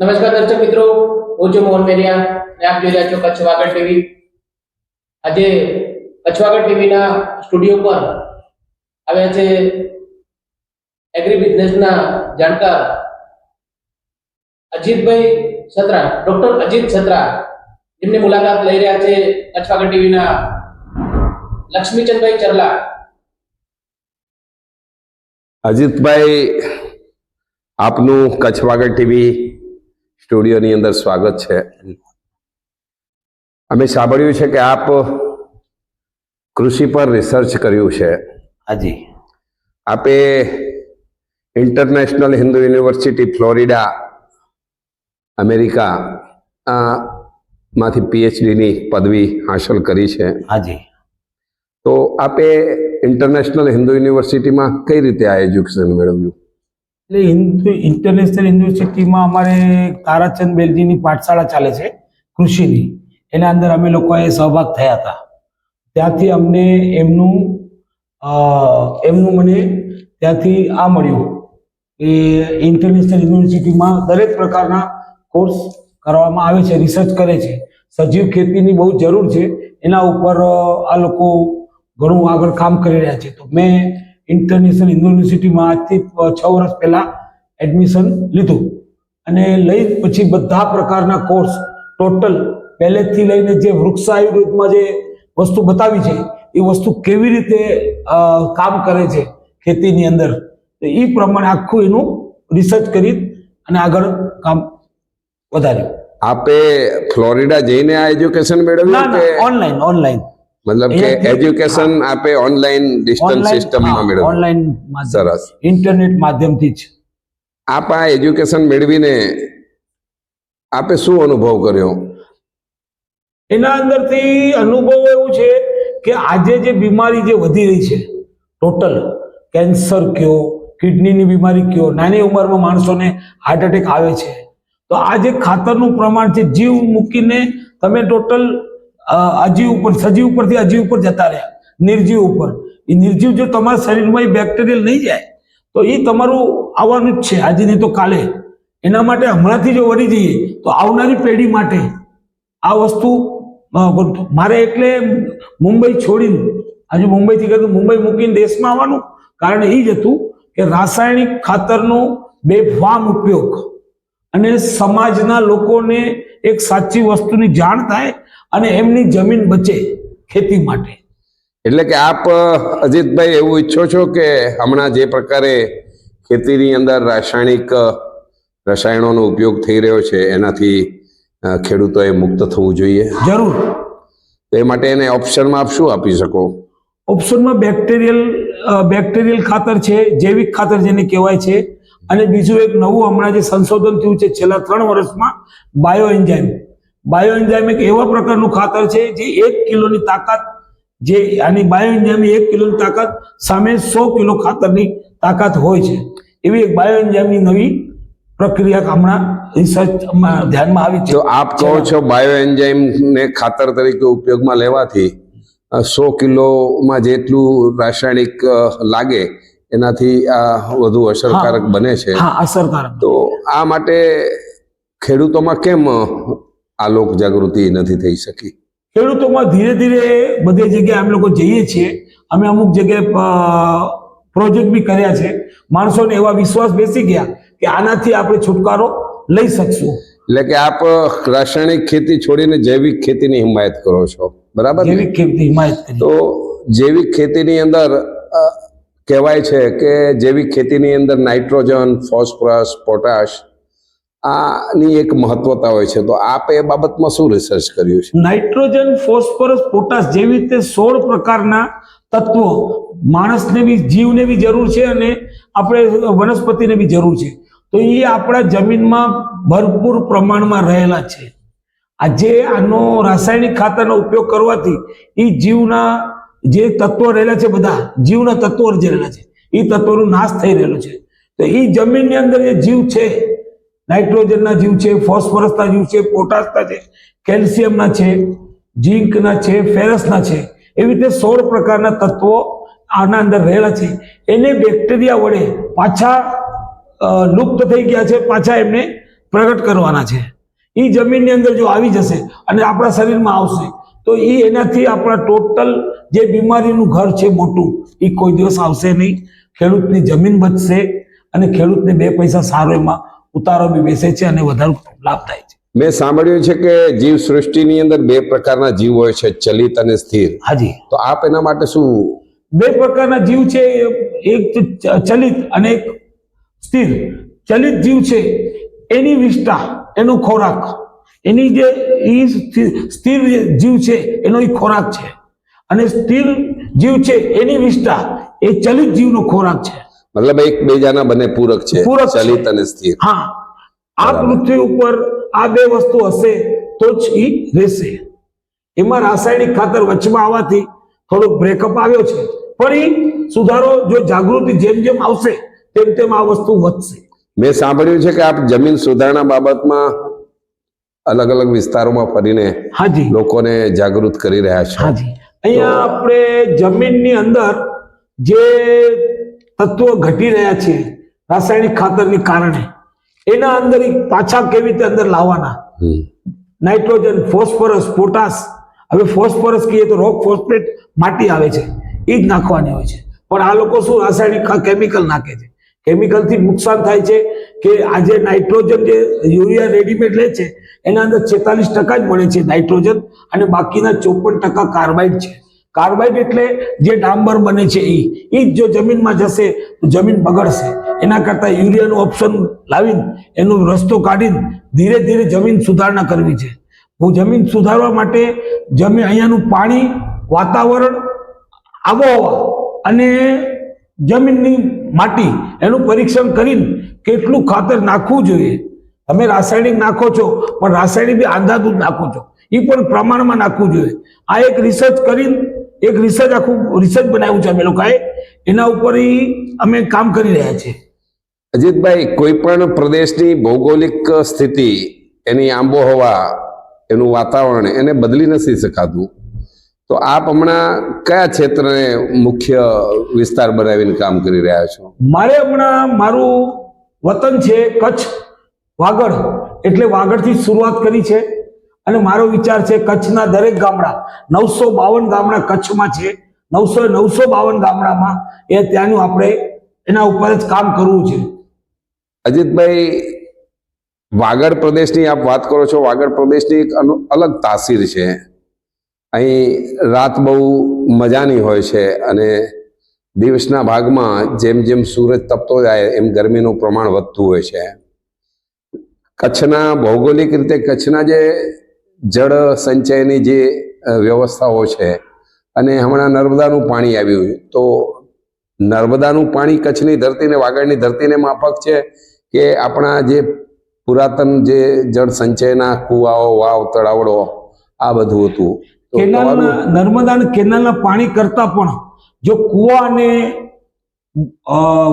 નમસ્કાર દર્શક મિત્રો, હું છું મોહન મેરિયા અને આપ જોઈ રહ્યા છો કચ્છ વાગડ ટીવી. આજે કચ્છ વાગડ ટીવીના સ્ટુડિયો પર આવ્યા છે એગ્રી બિઝનેસના જાણકાર અજીતભાઈ છત્રા ડોક્ટર અજીત છત્રા. જેમની મુલાકાત લઈ રહ્યા છે કચ્છ વાગડ ટીવીના લક્ષ્મીચંદભાઈ ચરલા. અજીતભાઈ, આપનું કચ્છ વાગડ ટીવી સ્ટુડિયોની અંદર સ્વાગત છે. અમે સાંભળ્યું છે કે આપ કૃષિ પર રિસર્ચ કર્યું છે. હાજી. આપે international Hindu university Florida America આ માંથી પીએચડીની પદવી હાંસલ કરી છે. હાજી. તો આપે ઇન્ટરનેશનલ હિન્દુ યુનિવર્સિટીમાં કઈ રીતે આ એજ્યુકેશન મેળવ્યું? એટલે હિન્દુ ઇન્ટરનેશનલ યુનિવર્સિટીમાં અમારે તારાચંદ બેલજીની પાઠશાળા ચાલે છે, કૃષિની. એના અંદર અમે લોકોએ સહભાગ થયા હતા. ત્યાંથી અમને એમનું એમનું મને ત્યાંથી આ મળ્યું કે ઇન્ટરનેશનલ યુનિવર્સિટીમાં દરેક પ્રકારના કોર્સ કરવામાં આવે છે રિસર્ચ કરે છે. સજીવ ખેતીની બહુ જરૂર છે. એના ઉપર આ લોકો ઘણું આગળ કામ કરી રહ્યા છે. તો મેં ઇન્ટરનેશનલ યુનિવર્સિટીમાં આજથી છ વર્ષ પહેલાં એડમિશન લીધું. અને લઈ પછી બધા પ્રકારના કોર્સ ટોટલ પહેલેથી લઈને જે વૃક્ષ આયુર્વેદમાં જે વસ્તુ બતાવી છે એ વસ્તુ કેવી રીતે કામ કરે છે ખેતીની અંદર તો એ પ્રમાણે આખું એનું રિસર્ચ કરી અને આગળ કામ વધાર્યું. આપે ફ્લોરિડા જઈને આ એજ્યુકેશન મેળવ્યું ઓનલાઈન ઓનલાઈન મતલબ કે એજ્યુકેશન આપે ઓનલાઈન ડિસ્ટન્સ સિસ્ટમમાં મેળવ્યું ઓનલાઈન સરસ. ઇન્ટરનેટ માધ્યમથી જ. આપ આ એજ્યુકેશન મેળવીને આપે શું અનુભવ કર્યો? એના અંદરથી અનુભવ એવું છે કે આજે જે બીમારી જે વધી રહી છે ટોટલ કેન્સર કયો કિડનીની બીમારી કયો નાની ઉંમરમાં માણસોને હાર્ટ એટેક આવે છે. તો આ જે ખાતરનું પ્રમાણ છે જીવ મૂકીને તમે ટોટલ અજીવ ઉપર, સજીવ ઉપરથી અજીવ ઉપર જતા રહ્યા. નિર્જીવ ઉપર. એ નિર્જીવ જો તમારા શરીરમાં એ બેક્ટેરિયલ નહીં જાય, તો એ તમારું આવવાનું જ છે. આજે નહીં તો કાલે. એના માટે હમણાંથી જો વળી જઈએ, તો આવનારી પેઢી માટે આ વસ્તુ મારે એટલે મુંબઈ છોડીને, આજે મુંબઈથી કીધું મુંબઈ મૂકીને દેશમાં આવવાનું, કારણ એ જ હતું કે રાસાયણિક ખાતરનો બેફામ ઉપયોગ અને સમાજના લોકોને એક સાચી વસ્તુની જાણ થાય અને એમની જમીન બચે ખેતી માટે. એટલે કે આપ અજીતભાઈ એવું ઈચ્છો છો કે હમણાં જે પ્રકારે ખેતીની અંદર રાસાયણિક રસાયણોનો ઉપયોગ થઈ રહ્યો છે એનાથી ખેડૂતોએ મુક્ત થવું જોઈએ? જરૂર. તો એ માટે એને ઓપ્શનમાં આપ શું આપી શકો? ઓપ્શનમાં બેક્ટેરિયલ બેક્ટેરિયલ ખાતર છે જૈવિક ખાતર જેને કહેવાય છે. અને બીજું એક નવું હમણાં જે સંશોધન થયું છે છેલ્લા ત્રણ વર્ષમાં બાયો એન્ઝાઇમ બાયો એન્ઝાઇમ એક એવા પ્રકારનું ખાતર છે જે એક કિલોની તાકાત જે આની બાયો એન્ઝાઇમની એક કિલોની તાકાત સામે સો કિલો ખાતરની તાકાત હોય છે. એવી એક બાયો એન્ઝાઇમની નવી પ્રક્રિયા હમણાં રિસર્ચ ધ્યાનમાં આવી છે. આપ કહો છો બાયો એન્જાઇમ ને ખાતર તરીકે ઉપયોગમાં લેવાથી સો કિલોમાં જેટલું રાસાયણિક લાગે એનાથી આ વધુ અસરકારક બને છે. અસરકારક તો આ માટે ખેડૂતોમાં કેમ આ લોક જાગૃતિ નથી થઈ શકી. ખેડૂતોમાં ધીરે ધીરે બધી જગ્યાએ અમે લોકો જઈએ છીએ. અમે અમુક જગ્યાએ પ્રોજેક્ટ બી કર્યા છે. માણસોને એવા વિશ્વાસ બેસી ગયા કે આનાથી આપણે છુટકારો લઈ શકશું. એટલે કે આપ રાસાયણિક ખેતી છોડીને જૈવિક ખેતીની હિમાયત કરો છો. બરાબર જૈવિક જેવી ખેતી હિમાયત તો જૈવિક ખેતીની અંદર કહેવાય છે કે જૈવિક ખેતીની અંદર નાઇટ્રોજન ફોસ્ફરસ પોટાશ આની એક મહત્વતા હોય છે. તો આપ એ બાબતમાં શું રિસર્ચ કર્યું છે? નાઇટ્રોજન, ફોસ્ફરસ, પોટાશ જેવી રીતે સોળ પ્રકારના તત્વો માણસને બી, જીવને બી જરૂર છે અને આપણે વનસ્પતિને બી જરૂર છે. તો એ આપણા જમીનમાં ભરપૂર પ્રમાણમાં રહેલા છે. આજે આનો રાસાયણિક ખાતરનો ઉપયોગ કરવાથી એ જીવના જે તત્વો રહેલા છે બધા, જીવના તત્વો જે રહેલા છે. એ તત્વોનો નાશ થઈ રહેલો છે. તો એ જમીનની અંદર જે જીવ છે નાઇટ્રોજનના જીવ છે, ફોસ્ફરસના જીવ છે, પોટાશના છે, કેલ્શિયમના છે, ઝીંકના છે, ફેરસના છે. એવી રીતે સોળ પ્રકારના તત્વો આના અંદર રહેલા છે. એને બેક્ટેરિયા વડે પાછા લુપ્ત થઈ ગયા છે, પાછા એમને પ્રગટ કરવાના છે. એ જમીનની અંદર જો આવી જશે અને આપણા શરીરમાં આવશે, તો એ એનાથી આપણા ટોટલ જે બીમારીનું ઘર છે મોટું એ કોઈ દિવસ આવશે નહીં. ખેડૂતની જમીન બચશે અને ખેડૂતને બે પૈસા સારો એમાં ઉતારો બી બેસે છે અને વધારે લાભ થાય છે. મેં સાંભળ્યું છે કે જીવ સૃષ્ટિની અંદર બે પ્રકારના જીવ હોય છે ચલિત અને સ્થિર. હાજી. તો આપ એના માટે શું? બે પ્રકારના જીવ છે એક ચલિત અને એક સ્થિર. ચલિત જીવ છે એની વિષ્ઠા એનો ખોરાક. એની જે એ સ્થિર જીવ છે એનો એ ખોરાક છે. અને સ્થિર જીવ છે એની વિષ્ઠા એ ચલિત જીવનો ખોરાક છે. મતલબ એકબીજાના બંને પૂરક છે પૂરક. ચલિત અને સ્થિર. હા. આ પૃથ્વી ઉપર આ બે વસ્તુ હશે તો જ ઈ રહેશે. એમાં રાસાયણિક ખાતર વચમાં આવવાથી થોડોક બ્રેકઅપ આવ્યો છે. પણ એ સુધારો જો જાગૃતિ જેમ જેમ આવશે તેમ તેમ આ વસ્તુ વધશે. મેં સાંભળ્યું છે કે આપ જમીન સુધારણા બાબતમાં અલગ અલગ વિસ્તારોમાં ફરીને હાજી. લોકોને જાગૃત કરી રહ્યા છે. હાજી. અહીંયા આપણે જમીનની અંદર જે તત્વો ઘટી રહ્યા છે. રાસાયણિક ખાતરની કારણે. એના અંદર પાછા કેવી રીતે અંદર લાવવાના? Nitrogen phosphorus potash. હવે ફોસ્ફરસ કહીએ તો રોક ફોસ્ફેટ માટી આવે છે. એ જ નાખવાની હોય છે. પણ આ લોકો શું રાસાયણિક કેમિકલ નાખે છે. કેમિકલથી નુકસાન થાય છે કે આજે નાઇટ્રોજન જે યુરિયા રેડીમેડ લે છે એના અંદર છેતાલીસ ટકા જ મળે છે નાઇટ્રોજન અને બાકીના ચોપન ટકા કાર્બાઇડ છે. કાર્બાઇડ એટલે જે ડાંબર બને છે એ એ જ જો જમીનમાં જશે તો જમીન બગડશે. એના કરતાં યુરિયાનું ઓપ્શન લાવીને એનો રસ્તો કાઢીને ધીરે ધીરે જમીન સુધારણા કરવી છે. હું જમીન સુધારવા માટે જમીન અહીંયાનું પાણી, વાતાવરણ, આબોહવા અને જમીનની માટી એનું પરીક્ષણ કરીને કેટલું ખાતર નાખવું જોઈએ. તમે રાસાયણિક નાખો છો, પણ રાસાયણિક બી આંધાધૂધ નાખો છો. એ પણ પ્રમાણમાં નાખવું જોઈએ. આ એક રિસર્ચ કરીને એક રિસર્ચ આખું રિસર્ચ બનાવ્યું છે અમે લોકોએ. એના ઉપર અમે કામ કરી રહ્યા છીએ. અજીતભાઈ કોઈ પણ પ્રદેશની ભૌગોલિક સ્થિતિ એની આબોહવા એનું વાતાવરણ એને બદલી નથી શકાતું. તો આપ હમણાં કયા ક્ષેત્રને મુખ્ય વિસ્તાર બનાવીને કામ કરી રહ્યા છો? મારે હમણાં મારું વતન છે કચ્છ વાગડ. એટલે વાગડથી શરૂઆત કરી છે. અને મારો વિચાર છે કચ્છના દરેક ગામડા, નવસો બાવન ગામડા કચ્છમાં છે. નવસો નવસો બાવન ગામડામાં એ ત્યાંનું આપણે એના ઉપર જ કામ કરવું છે. અજીતભાઈ, વાગડ પ્રદેશની આપ વાત કરો છો. વાગડ પ્રદેશની એક અલગ તાસીર છે. અહીં રાત બહુ મજાની હોય છે અને દિવસના ભાગમાં જેમ જેમ સૂરજ તપતો જાય એમ ગરમીનું પ્રમાણ વધતું હોય છે. કચ્છના ભૌગોલિક રીતે કચ્છના જે જળ સંચયની જે વ્યવસ્થાઓ છે અને હમણાં નર્મદાનું પાણી આવ્યું તો નર્મદાનું પાણી કચ્છની ધરતીને વાગડની ધરતીને માફક છે કે આપણા જે પુરાતન જે જળ સંચયના કુવાઓ વાવ તળાવડો આ બધું હતું? કેનાલના નર્મદા અને કેનાલના પાણી કરતા પણ જો કુવા અને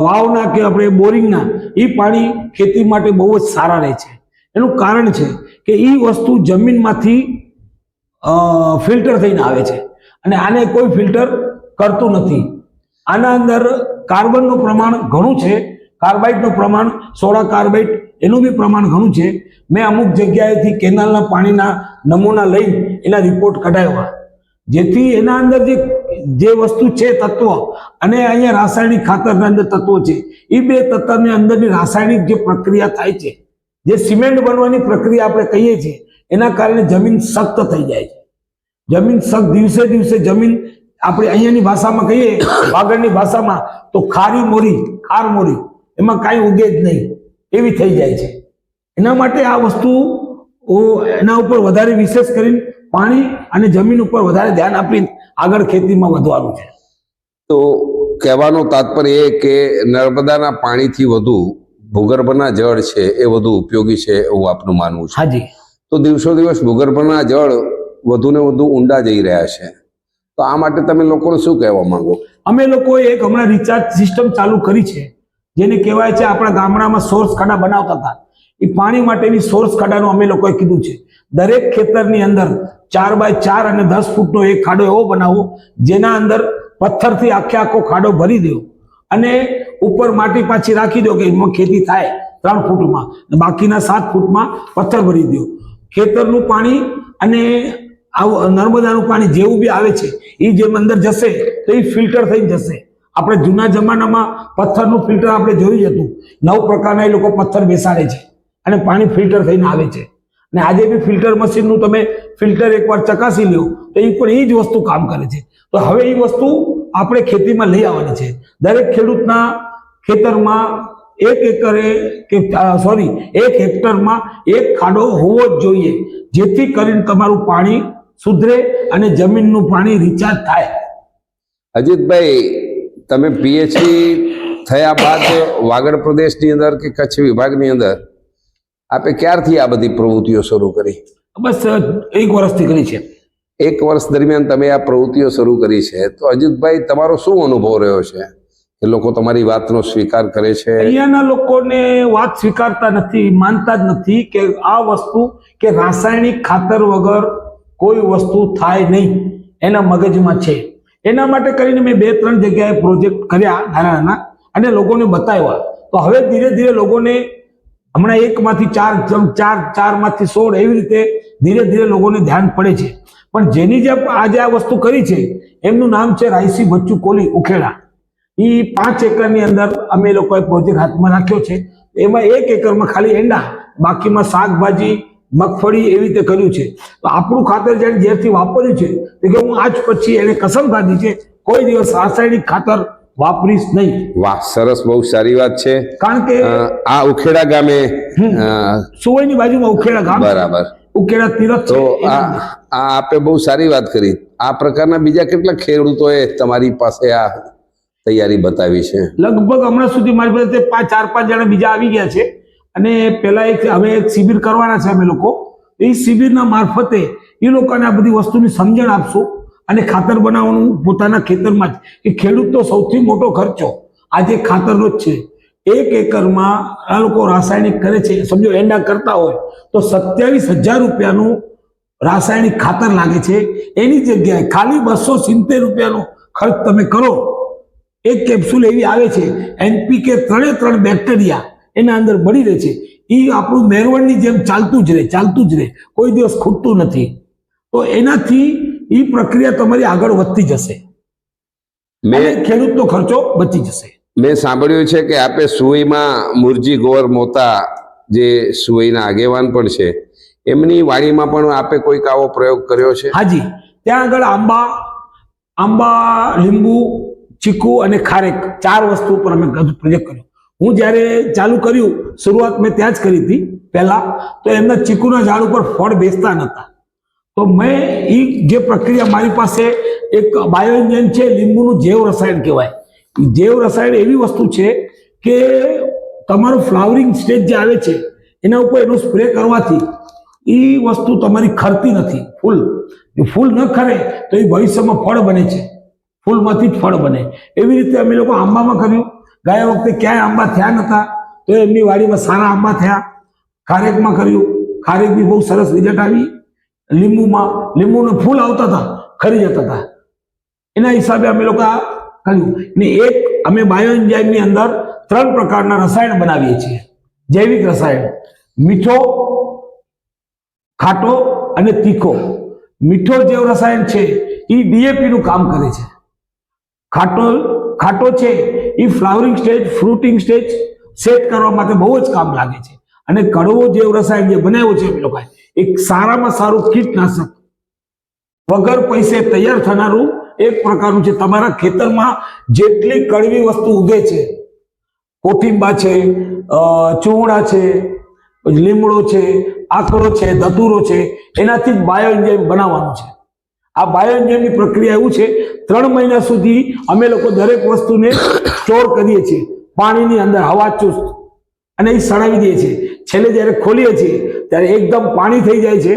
વાવના કે આપણે બોરિંગના એ પાણી ખેતી માટે બહુ જ સારા રહે છે. એનું કારણ છે કે એ વસ્તુ જમીનમાંથી ફિલ્ટર થઈને આવે છે. અને આને કોઈ ફિલ્ટર કરતું નથી. આના અંદર કાર્બનનું પ્રમાણ ઘણું છે, કાર્બાઇડનું પ્રમાણ, સોડા કાર્બાઇડ, એનું બી પ્રમાણ ઘણું છે. મેં અમુક જગ્યાએથી કેનાલના પાણીના નમૂના લઈ એના રિપોર્ટ કઢાવ્યા. જેથી એના અંદર જે જે વસ્તુ છે તત્વ, અને અહીંયા રાસાયણિક ખાતરના અંદર તત્વો છે. એ બે તત્વની અંદરની રાસાયણિક જે પ્રક્રિયા થાય છે જે સિમેન્ટ બનવાની પ્રક્રિયા આપણે કહીએ છીએ, એના કારણે જમીન સખ્ત થઈ જાય છે. જમીન સખ્ત દિવસે દિવસે જમીન આપણે અહીંયાની ભાષામાં કહીએ, વાગડની ભાષામાં, તો ખારી મોરી, ખાર મોરી, એમાં કાંઈ ઉગે જ નહીં, એવી થઈ જાય છે. એના માટે આ વસ્તુ એના ઉપર વધારે વિશેષ કરીને પાણી અને જમીન ઉપર વધારે ધ્યાન આપીને આગળ ખેતીમાં વધવાનું છે. તો કહેવાનો તાત્પર્ય એ કે નર્મદાના પાણીથી વધુ ભૂગર્ભના જળ છે એ વધુ ઉપયોગી છે એવું આપનું માનવું છે. હાજી. તો દિવસો દિવસ ભૂગર્ભના જળ વધુ ને વધુ ઊંડા જઈ રહ્યા છે. તો આ માટે તમે લોકોને શું કહેવા માંગો? અમે લોકોએ એક હમણાં રિચાર્જ સિસ્ટમ ચાલુ કરી છે જેને કહેવાય છે આપણા ગામડામાં સોર્સ ખાડા બનાવતા હતા. એ પાણી માટેની સોર્સ ખાડાનું અમે લોકોએ કીધું છે. દરેક ખેતરની અંદર ચાર બાય ચાર અને દસ ફૂટનો એક ખાડો એવો બનાવવો જેના અંદર પથ્થરથી આખે આખો ખાડો ભરી દો. અને ઉપર માટી પાછી રાખી દો કે એમાં ખેતી થાય ત્રણ ફૂટમાં. બાકીના સાત ફૂટમાં પથ્થર ભરી દો. ખેતરનું પાણી અને આવું નર્મદાનું પાણી જેવું બી આવે છે એ જેમ અંદર જશે તો એ ફિલ્ટર થઈ જશે. આપણે જૂના જમાનામાં પથ્થરનું ફિલ્ટર આપણે જોયું હતું. નવ પ્રકારના એ લોકો પથ્થર બેસાડે છે અને પાણી ફિલ્ટર થઈને આવે છે. અને આજે બી ફિલ્ટર મશીનનું તમે ફિલ્ટર એકવાર ચકાસી લ્યો તો એ પણ એ જ વસ્તુ કામ કરે છે. તો હવે એ વસ્તુ આપણે ખેતીમાં લઈ આવવાની છે. દરેક ખેડૂતના ખેતરમાં એક એકરે કે સોરી એક હેક્ટરમાં એક ખાડો હોવો જ જોઈએ. જેથી કરીને તમારું પાણી સુધરે અને જમીનનું પાણી રિચાર્જ થાય. અજીતભાઈ તમે પીએચડી થયા બાદ વાગડ પ્રદેશની અંદર કે કચ્છ વિભાગની અંદર આપે ક્યારથી આ બધી પ્રવૃત્તિઓ શરૂ કરી? બસ એક વર્ષથી કરી છે. એક વર્ષ દરમિયાન તમે આ પ્રવૃત્તિઓ શરૂ કરી છે, તો અજીતભાઈ, તમારો શું અનુભવ રહ્યો છે? કે લોકો તમારી વાતનો સ્વીકાર કરે છે? અહીંયાના લોકોને વાત સ્વીકારતા નથી, માનતા જ નથી કે આ વસ્તુ કે રાસાયણિક ખાતર વગર કોઈ વસ્તુ થાય નહીં, એના મગજમાં છે. એના માટે કરીને મેં બે ત્રણ જગ્યાએ પ્રોજેક્ટ કર્યા નાના નાના અને લોકોને બતાવ્યા. તો હવે ધીરે ધીરે લોકોને હમણાં એકમાંથી ચાર ચાર, ચારમાંથી સોળ એવી રીતે ધીરે ધીરે લોકોને ધ્યાન પડે છે. પણ જેની જે આજે આ વસ્તુ કરી છે, એમનું નામ છે રાયસી બચ્ચુ કોલી ઉખેડા. એ પાંચ એકરની અંદર અમે લોકોએ પ્રોજેક્ટ હાથમાં રાખ્યો છે. એમાં એક એકરમાં ખાલી એંડા, બાકીમાં શાકભાજી, મગફળી એવી રીતે કર્યું છે. તો આપણું ખાતર જેને ઝેરથી વાપર્યું છે, તો કે હું આજ પછી એને કસમ ખાધી છે, કોઈ દિવસ રાસાયણિક ખાતર વાપરીશ નહીં. વાહ સરસ બહુ સારી વાત છે. કારણ કે આ ઉખેડા ગામે અ, સુવઈની બાજુમાં ઉખેડા ગામ. બરાબર. ઉખેડા તીરથ તો આ આ આપે બહુ સારી વાત કરી. આ પ્રકારના બીજા કેટલા ખેડૂતોએ તમારી પાસે આ તૈયારી બતાવી છે? લગભગ હમણાં સુધી મારી પાસે પાંચ ચાર પાંચ જણા બીજા આવી ગયા છે. અને પેલા એક હવે એક શિબિર કરવાના છે અમે લોકો. એ શિબિરના મારફતે એ લોકોને આ બધી વસ્તુની સમજણ આપશું. અને ખાતર બનાવવાનું પોતાના ખેતરમાં જ. એ ખેડૂતનો સૌથી મોટો ખર્ચો. આજે ખાતરનો જ છે. એક એકરમાં આ લોકો રાસાયણિક કરે છે. સમજો એંડા કરતા હોય તો સત્યાવીસ હજાર રૂપિયાનું રાસાયણિક ખાતર લાગે છે. એની જગ્યાએ ખાલી બસો સિત્તેર રૂપિયાનો ખર્ચ તમે કરો. એક કેપ્સ્યુલ એવી આવે છે, એનપીકે ત્રણે ત્રણ બેક્ટેરિયા એના અંદર મળી રહે છે. એ આપણું મેરવણની જેમ ચાલતું જ રહે, ચાલતું જ રહે. કોઈ દિવસ ખૂટતું નથી. તો એનાથી એ પ્રક્રિયા તમારી આગળ વધતી જશે. મેં ખેડૂતનો ખર્ચો બચી જશે. મેં સાંભળ્યું છે કે આપે સુઈમાં મુરજી ગોર મોતા જે સુઈના આગેવાન પણ છે એમની વાડીમાં પણ આપે કોઈક આવો પ્રયોગ કર્યો છે? હાજી ત્યાં આગળ આંબા આંબા લીંબુ ચીકુ અને ખારેક ચાર વસ્તુ ઉપર અમે પ્રોજેક્ટ કર્યો. હું જ્યારે ચાલુ કર્યું શરૂઆત મેં ત્યાં જ કરી હતી પહેલા તો એમના ચીકુના ઝાડ ઉપર ફળ બેસતા નહોતા તો મેં એ જે પ્રક્રિયા મારી પાસે એક બાયોન્જન છે, લીંબુનું જૈવ રસાયણ કહેવાય. જૈવ રસાયણ એવી વસ્તુ છે કે તમારું ફ્લાવરિંગ સ્ટેજ જે આવે છે, એના ઉપર એનો સ્પ્રે કરવાથી એ વસ્તુ તમારી ખરતી નથી, ફૂલ. ફૂલ ન ખરે તો એ ભવિષ્યમાં ફળ બને છે. ફૂલમાંથી જ ફળ બને. એવી રીતે અમે લોકો આંબામાં કર્યું. ગયા વખતે ક્યાંય આંબા થયા નતા, તો એમની વાડીમાં સારા આંબા થયા. ખારેકમાં કર્યું. ખારેક બી બહુ સરસ રિઝલ્ટ આવી. લીંબુમાં, લીંબુનું ફૂલ આવતા હતા, ખરી જતા હતા. એના હિસાબે અમે લોકો કહ્યું ને એક અમે બાયો એન્જાઇમની અંદર ત્રણ પ્રકારના રસાયણ બનાવીએ છીએ. જૈવિક રસાયણ, મીઠો, ખાટો અને તીખો. મીઠો જે રસાયણ છે, એ ડીએપીનું કામ કરે છે. ખાટો ખાટો છે, એ flowering stage, fruiting stage set કરવા માટે બહુ જ કામ લાગે છે. અને કડવો જે રસાયણ જે બનાવ્યો છે એ લોકોએ એક સારામાં સારું કીટનાશક વગર પૈસે તૈયાર થનારું એક પ્રકારનું છે. તમારા ખેતરમાં જેટલી કડવી વસ્તુ ઉગે છે કોઠિંબા છે ચૂંડા છે લીમડો છે આકડો છે ધતુરો છે, એનાથી બાયો એન્જાઇમ બનાવવાનું છે. આ બાયો એન્જાઇમની પ્રક્રિયા એવું છે, ત્રણ મહિના સુધી અમે લોકો દરેક વસ્તુને સ્ટોર કરીએ છીએ. પાણીની અંદર હવા ચુસ્ત અને એ સડાવી દઈએ છીએ. છેલ્લે જ્યારે ખોલીએ છીએ ત્યારે એકદમ પાણી થઈ જાય છે.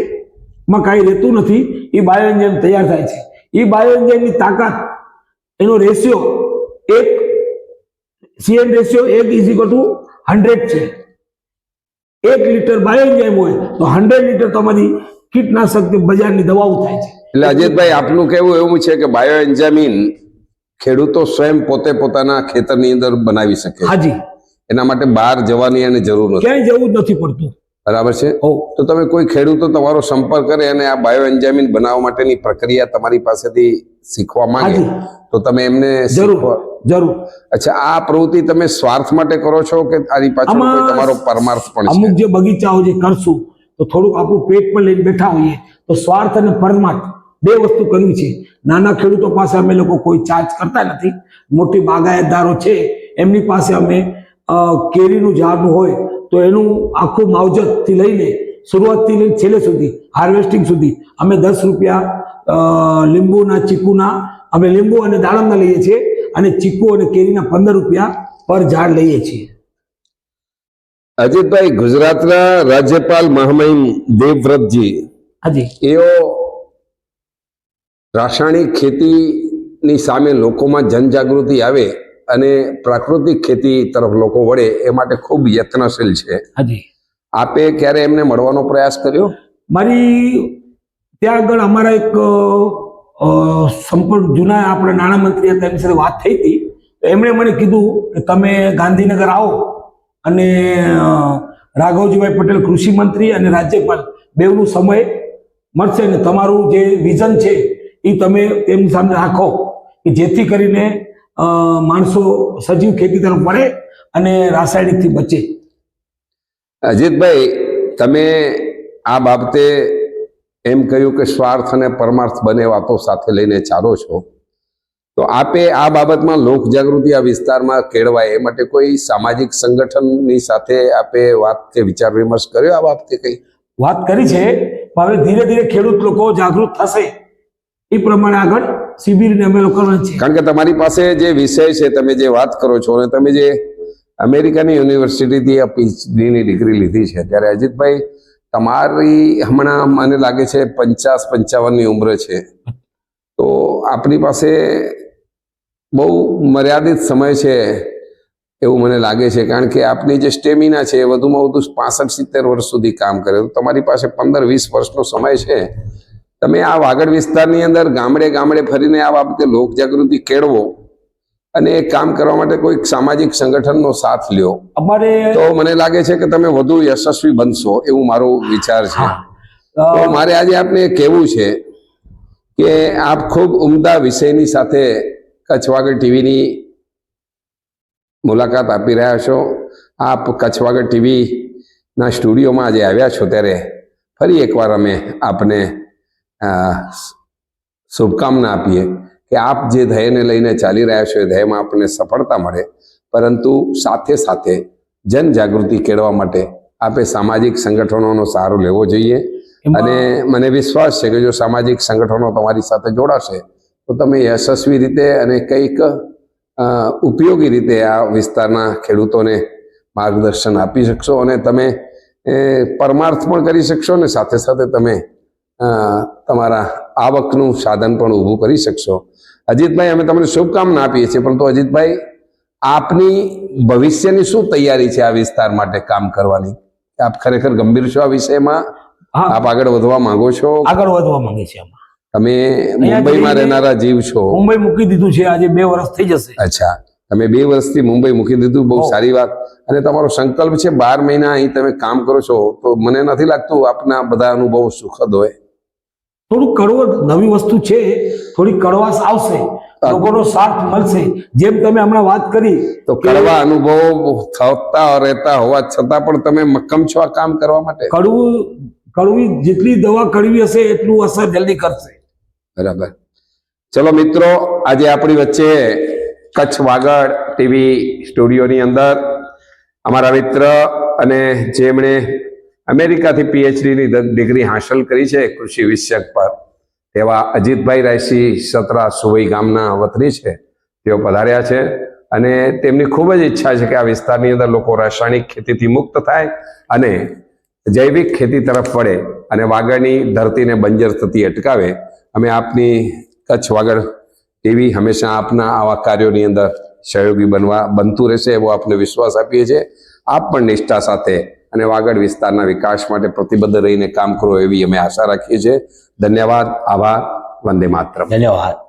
માં કાંઈ રહેતું નથી. એ બાયો એન્જાઇમ તૈયાર થાય છે. એ બાયો એન્જાઇમની તાકાત એનો રેશિયો એક સીએન રેશિયો એક ઇઝ ઇક્વલ ટુ હંડ્રેડ છે. એક લીટર બાયો એન્જાઇમ હોય તો હંડ્રેડ લીટર તમારી કીટનાશક બજારની દવાઓ થાય છે. એટલે અજીતભાઈ આપનું કહેવું એવું છે કે બાયો એન્જામિન ખેડૂતો સ્વયં પોતે પોતાના ખેતરની અંદર બનાવી શકે. હાજી. એના માટે બહાર જવાની એને જરૂર નથી. ક્યાંય જવું જ નથી પડતું. બરાબર છે? તો તમે કોઈ ખેડૂતો તમારો સંપર્ક કરે અને આ બાયો એન્જામિન બનાવવા માટેની પ્રક્રિયા તમારી પાસેથી શીખવા માંગે તો તમે એમને જરૂર જરૂર. અચ્છા આ પ્રવૃત્તિ તમે સ્વાર્થ માટે કરો છો કે આની પાછળ કોઈ તમારો પરમાર્થ પણ અમુક જે બગીચાઓ જે કરશું તો થોડુંક આપણું પેટ પણ લઈને બેઠા હોઈએ તો સ્વાર્થ અને પરમાર્થ બે વસ્તુ કરવી છે. નાના ખેડૂતો પાસે અમે લોકો કોઈ ચાર્જ કરતા નથી. મોટી બાગાયતદારો છે એમની પાસે અમે કેરીનું ઝાડનું હોય તો એનું આખું માવજતથી લઈને શરૂઆતથી લઈને છેલ્લે સુધી હાર્વેસ્ટિંગ સુધી અમે દસ રૂપિયા અ, લીંબુના ચીકુના અમે લીંબુ અને દાડમના લઈએ છીએ અને ચીકુ અને કેરીના પંદર રૂપિયા પર ઝાડ લઈએ છીએ. અજીતભાઈ ગુજરાતના રાજ્યપાલ મહામહિમ દેવવ્રતજી હાજી. એઓ રાસાયણિક ખેતીની સામે લોકોમાં જનજાગૃતિ આવે અને પ્રાકૃતિક ખેતી તરફ લોકો વળે એ માટે ખૂબ યત્નશીલ છે. હાજી. આપે ક્યારે એમને મળવાનો પ્રયાસ કર્યો? મારી ત્યાં આગળ અમારા એક અ, સંપર્ક જૂના આપણા નાણામંત્રી હતા એમની સાથે વાત થઈ હતી. તો એમણે મને કીધું કે તમે ગાંધીનગર આવો અને રાઘવજીભાઈ પટેલ કૃષિ મંત્રી અને રાજ્યપાલ બેવનું સમય મળશે ને તમારું જે વિઝન છે એ તમે તેમની સામે રાખો. કે જેથી કરીને માણસો સજીવ ખેતી તરફ વળે અને રાસાયણિકથી બચે. અજીતભાઈ તમે આ બાબતે એમ કહ્યું કે સ્વાર્થ અને પરમાર્થ બંને વાતો સાથે લઈને ચાલો છો. તો આપે આ બાબતમાં લોક જાગૃતિ આ વિસ્તારમાં કેળવાય એ માટે કોઈ સામાજિક સંગઠનની સાથે આપે વાત કે વિચાર વિમર્શ કર્યો આ બાબતે કઈ? વાત કરી છે હવે ધીરે ધીરે ખેડૂત લોકો જાગૃત થશે. એ પ્રમાણે આગળ શિબિરને અમે લોકો છે કારણ કે તમારી પાસે જે વિષય છે, તમે જે વાત કરો છો અને તમે જે અમેરિકાની યુનિવર્સિટીથી આ પીએચડીની ડિગ્રી લીધી છે, ત્યારે અજીતભાઈ, તમારી હમણાં મને લાગે છે પંચાસ પંચાવનની ઉંમર છે. તો આપણી પાસે બહુ મર્યાદિત સમય છે એવું મને લાગે છે, કારણ કે આપની જે સ્ટેમિના છે એ વધુમાં વધુ પાસઠ સિત્તેર વર્ષ સુધી કામ કરે. તો તમારી પાસે પંદર વીસ વર્ષનો સમય છે. તમે આ વાગડ વિસ્તારની અંદર ગામડે ગામડે ફરીને આ બાબતે લોક જાગૃતિ કેળવો અને એ કામ કરવા માટે કોઈ સામાજિક સંગઠનનો સાથ લ્યો. અમારે તો મને લાગે છે કે તમે વધુ યશસ્વી બનશો એવું મારો વિચાર છે. તો મારે આજે આપને કહેવું છે કે આપ ખૂબ ઉમદા વિષયની સાથે કચ્છ વાગડ ટીવીની મુલાકાત આપી રહ્યા છો. આપ કચ્છ વાગડ ટીવીના સ્ટુડિયોમાં આજે આવ્યા છો ત્યારે ફરી એકવાર અમે આપને શુભકામના આપીએ કે આપ જે ધ્યેયને લઈને ચાલી રહ્યા છો એ ધ્યેયમાં આપણને સફળતા મળે. પરંતુ સાથે સાથે જનજાગૃતિ કેળવા માટે આપે સામાજિક સંગઠનોનો સહારો લેવો જોઈએ. અને મને વિશ્વાસ છે કે જો સામાજિક સંગઠનો તમારી સાથે જોડાશે તો તમે યશસ્વી રીતે અને કંઈક ઉપયોગી રીતે આ વિસ્તારના ખેડૂતોને માર્ગદર્શન આપી શકશો અને તમે પરમાર્થ પણ કરી શકશો અને સાથે સાથે તમે તમારા આવકનું સાધન પણ ઊભું કરી શકશો. અજીતભાઈ અમે તમને શુભકામના આપીએ છીએ પરંતુ અજીતભાઈ આપની ભવિષ્યની શું તૈયારી છે આ વિસ્તાર માટે કામ કરવાની? આપ ખરેખર ગંભીર છો આ વિષયમાં? આપ આગળ વધવા માંગો છો? આગળ વધવા માંગે છે તમે મુંબઈમાં રહેનારા જીવ છો. મુંબઈ મૂકી દીધું છે આજે બે વર્ષ થઈ જશે. અચ્છા. તમે બે વર્ષથી મુંબઈ મૂકી દીધું બહુ. સારી વાત. અને તમારો સંકલ્પ છે બાર મહિના અહીં તમે કામ કરો છો તો મને નથી લાગતું આપના બધા અનુભવો સુખદ હોય. થોડું કડવો નવી વસ્તુ છે થોડી કડવાશ આવશે લોકોનો સાથ મળશે. જેમ તમે હમણાં વાત કરી તો કડવા અનુભવો થતા રહેતા હોવા છતાં પણ તમે મક્કમ છો આ કામ કરવા માટે? કડવું કડવી જેટલી દવા કડવી હશે એટલું અસર જલ્દી કરશે. બરાબર. ચલો મિત્રો આજે આપણી વચ્ચે કચ્છ વાગડ ટીવી સ્ટુડિયોની અંદર અમારા મિત્ર અને જેમણે અમેરિકાથી પીએચડીની ડિગ્રી હાંસલ કરી છે કૃષિ વિષયક પર. તેવા અજીતભાઈ રાયસી સતરા સુવઈ ગામના વતની છે. તેઓ પધાર્યા છે અને તેમની ખૂબ જ ઈચ્છા છે કે આ વિસ્તારની અંદર લોકો રાસાયણિક ખેતીથી મુક્ત થાય અને જૈવિક ખેતી તરફ વળે અને વાગડની ધરતીને બંજર થતી અટકાવે. અમે આપની કચ્છ વાગડ ટીવી હંમેશા આપના આવા કાર્યોની અંદર સહયોગી બનવા, બનતું રહેશે એવો આપને વિશ્વાસ આપીએ છીએ. આપ પણ નિષ્ઠા સાથે અને વાગડ વિસ્તારના વિકાસ માટે પ્રતિબદ્ધ રહીને કામ કરો એવી અમે આશા રાખીએ છીએ. ધન્યવાદ, આભાર, વંદે માત્ર ધન્યવાદ.